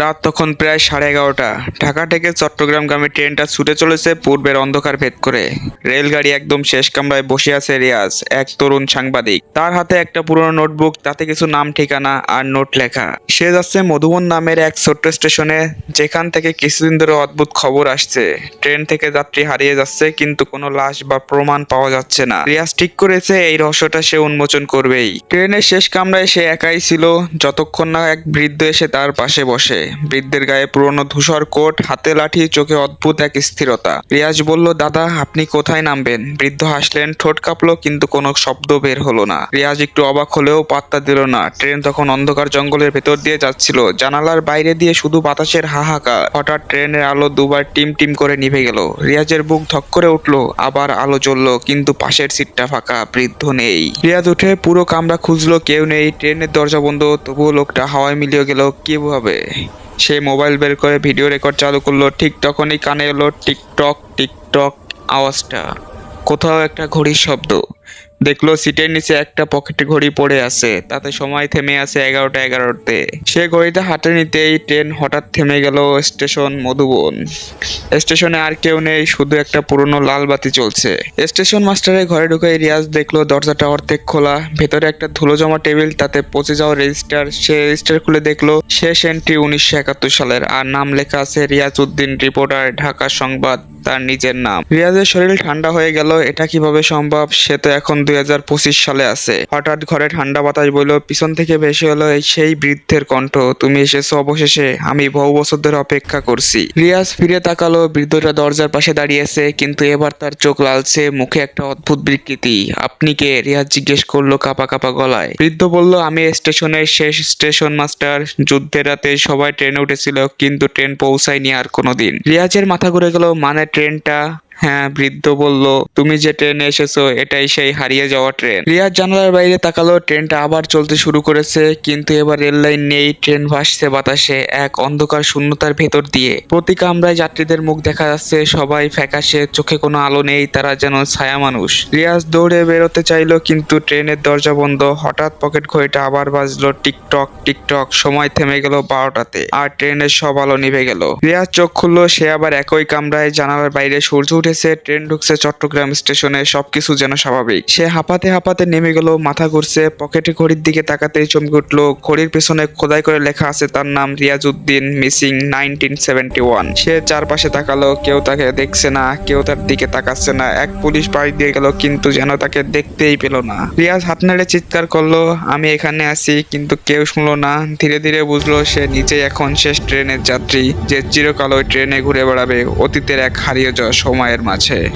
রাত তখন প্রায় সাড়ে এগারোটা। ঢাকা থেকে চট্টগ্রামগামী ট্রেনটা ছুটে চলেছে পূর্বের অন্ধকার ভেদ করে। রেলগাড়ি একদম শেষ কামরায় বসে আছে রিয়াজ, এক তরুণ সাংবাদিক। তার হাতে একটা পুরনো নোটবুক, তাতে কিছু নাম, ঠিকানা আর নোট লেখা। সে যাচ্ছে মধুবন নামের এক ছোট্ট স্টেশনে, যেখান থেকে কিছুদিন ধরে অদ্ভুত খবর আসছে। ট্রেন থেকে যাত্রী হারিয়ে যাচ্ছে, কিন্তু কোনো লাশ বা প্রমাণ পাওয়া যাচ্ছে না। রিয়াজ ঠিক করেছে, এই রহস্যটা সে উন্মোচন করবেই। ট্রেনের শেষ কামরায় সে একাই ছিল, যতক্ষণ না এক বৃদ্ধ এসে তার পাশে বসে। বৃদ্ধের গায়ে পুরনো ধূসর কোট, হাতে লাঠি, চোখে অদ্ভুত এক স্থিরতা। রিয়াজ বলল, দাদা, আপনি কোথায় নামবেন? বৃদ্ধ হাসলেন, ঠোঁট কাঁপলো, কিন্তু কোনো শব্দ বের হলো না। রিয়াজ একটু অবাক হলেও পাত্তা দিল না। ট্রেন তখন অন্ধকার জঙ্গলের ভেতর দিয়ে যাচ্ছিল। জানালার বাইরে দিয়ে শুধু বাতাসের হাহাকার। হঠাৎ ট্রেনের আলো দুবার টিম টিম করে নিভে গেল। রিয়াজের বুক ধক করে উঠল, আবার আলো জ্বললো, কিন্তু পাশের সিটটা ফাঁকা, বৃদ্ধ নেই। রিয়াজ উঠে পুরো কামরা খুঁজলো, কেউ নেই। ট্রেনের দরজা বন্ধ, তবুও লোকটা হাওয়ায় মিলিয়ে গেল কীভাবে সে মোবাইল বের করে ভিডিও রেকর্ড চালু করল। ঠিক তখনই কানে এলো টিকটক টিকটক, আওয়াজটা। কোথাও একটা ঘড়ির শব্দ। দেখল সিটের নিচে একটা পকেটে ঘড়ি পড়ে আছে। তাতে সময় থেমে আছে এগারোটা এগারোতে। সে ঘড়িতে হাতে নিতেই ট্রেন হঠাৎ থেমে গেল স্টেশন মধুবন। স্টেশনে আর কেউ নেই, শুধু একটা পুরনো লাল বাতি চলছে স্টেশন মাস্টারের ঘরে ঢুকে রিয়াজ দেখল দরজাটা অর্ধেক খোলা। ভেতরে একটা ধুলো জমা টেবিল, তাতে পচে যাওয়া রেজিস্টার। সে রেজিস্টার খুলে দেখল, শেষ এন্ট্রি উনিশশো একাত্তর সালের। আর নাম লেখা আছে রিয়াজ উদ্দিন, রিপোর্টার, ঢাকা সংবাদ। তার নিজের নাম। রিয়াজের শরীর ঠান্ডা হয়ে গেল, এটা কীভাবে সম্ভব? সে তো এখন দুই হাজার পঁচিশ সালে আছে। হঠাৎ ঘরে ঠান্ডা বাতাস বইলো, পিছন থেকে ভেসে এই সেই বৃদ্ধের কণ্ঠ, তুমি এসেছ অবশেষে, আমি বহু বছর ধরে অপেক্ষা করছি। রিয়াজ ফিরে তাকালো, বৃদ্ধটা দরজার পাশে দাঁড়িয়েছে, কিন্তু এবার তার চোখ লালছে, মুখে একটা অদ্ভুত বিকৃতি। আপনি কে? রিয়াজ জিজ্ঞেস করল কাপা কাপা গলায়। বৃদ্ধ বলল, আমি স্টেশনের শেষ স্টেশন মাস্টার, যুদ্ধের রাতে সবাই ট্রেনে উঠেছিল, কিন্তু ট্রেন পৌঁছায়নি আর কোনোদিন। রিয়াজের মাথা ঘুরে গেল মানে ট্রেনটা হ্যাঁ বৃদ্ধ বলল, তুমি যে ট্রেনে এসেছ, এটাই সেই হারিয়ে যাওয়া ট্রেন। রিয়াজ জানালার বাইরে তাকালো, ট্রেনটা আবার চলতে শুরু করেছে, কিন্তু এবার রেল লাইন নেই, ট্রেন ভাসছে বাতাসে, এক অন্ধকার শূন্যতার ভেতর দিয়ে। প্রতি কামরায় যাত্রীদের মুখ দেখা যাচ্ছে, সবাই ফ্যাকাশে, চোখে কোনো আলো নেই, তারা যেন ছায়া মানুষ। রিয়াজ দৌড়ে বেরোতে চাইলো, কিন্তু ট্রেনের দরজা বন্ধ। হঠাৎ পকেট ঘড়িটা আবার বাজলো, টিকটক টিকটক, সময় থেমে গেল বারোটাতে, আর ট্রেনের সব আলো নিভে গেল। রিয়াজ চোখ খুললো, সে আবার একই কামরায় জানালার বাইরে সূর্য উঠেছে ট্রেন ঢুকছে চট্টগ্রাম স্টেশনে সবকিছু যেন স্বাভাবিক। সে হাঁপাতে হাঁপাতে নেমে গেল, মাথা ঘুরছে পকেটে ঘড়ির দিকে তাকাতেই চমকে উঠল, ঘড়ির পেছনে খোদাই করে লেখা আছে তার নাম Riazuddin missing nineteen seventy one সে চারপাশে তাকালো, কেউ তাকে দেখছে না, কেউ তার দিকে তাকাচ্ছে না, এক পুলিশ বাড়ি দিয়ে গেল, কিন্তু যেন তাকে দেখতেই পেল না। রিয়াজ হাত নেড়ে চিৎকার করল, আমি এখানে আছি, কিন্তু কেউ শুনলো না। ধীরে ধীরে বুঝলো, সে নিজেই এখন শেষ ট্রেনের যাত্রী, যে চিরকাল ওই ট্রেনে ঘুরে বেড়াবে, অতীতের এক হারিয়ে যাওয়া সময়ের মাঝে।